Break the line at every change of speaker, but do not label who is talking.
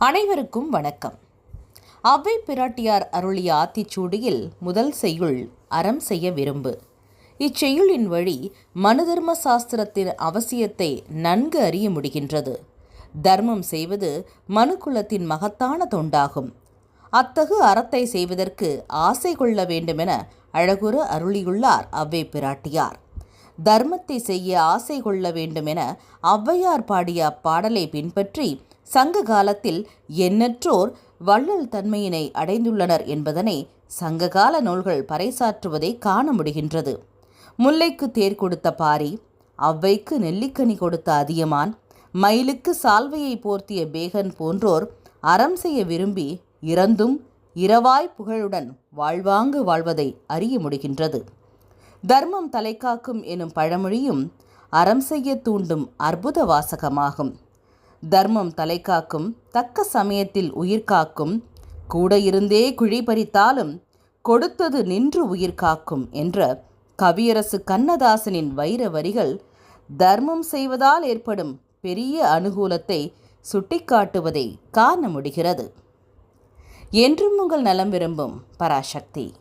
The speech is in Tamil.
அனைவருக்கும் வணக்கம். அவ்வை பிராட்டியார் அருளிய ஆத்திச்சூடியில் முதல் செய்யுள் அறம் செய்ய விரும்பு. இச்செய்யுளின் வழி மனுதர்ம சாஸ்திரத்தின் அவசியத்தை நன்கு அறிய முடிகின்றது. தர்மம் செய்வது மனுக்குலத்தின் மகத்தான தொண்டாகும். அத்தகு அறத்தை செய்வதற்கு ஆசை கொள்ள வேண்டுமென அழகுற அருளியுள்ளார் அவ்வை பிராட்டியார். தர்மத்தை செய்ய ஆசை கொள்ள வேண்டுமென ஔவையார் பாடிய அப்பாடலை பின்பற்றி சங்க காலத்தில் எண்ணற்றோர் வள்ளல் தன்மையினை அடைந்துள்ளனர் என்பதனை சங்ககால நூல்கள் பறைசாற்றுவதை காண முடிகின்றது. முல்லைக்கு தேர் கொடுத்த பாரி அவ்வைக்கு நெல்லிக்கனி கொடுத்த அதியமான் மயிலுக்கு சால்வையை போர்த்திய பேகன் போன்றோர் அறம் செய்ய விரும்பி இறந்தும் இரவாய் புகழுடன் வாழ்வாங்கு வாழ்வதை அறிய முடிகின்றது. தர்மம் தலைக்காக்கும் எனும் பழமொழியும் அறம் செய்ய தூண்டும் அற்புத வாசகமாகும். தர்மம் தலைக்காக்கும் தக்க சமயத்தில் உயிர் காக்கும். கூட இருந்தே குழி பறித்தாலும் கொடுத்தது நின்று உயிர் காக்கும் என்ற கவியரசு கண்ணதாசனின் வைர வரிகள் தர்மம் செய்வதால் ஏற்படும் பெரிய அனுகூலத்தை சுட்டிக்காட்டுவதை காண முடிகிறது. என்றும் உங்கள் நலம் விரும்பும் பராசக்தி.